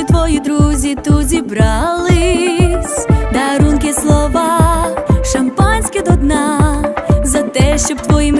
наші твої друзі тут зібрались, дарунки слова, шампанське до дна, за те, щоб твоїм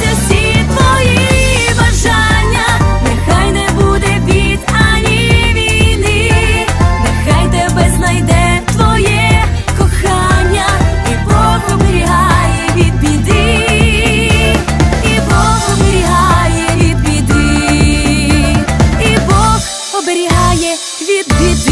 Від біди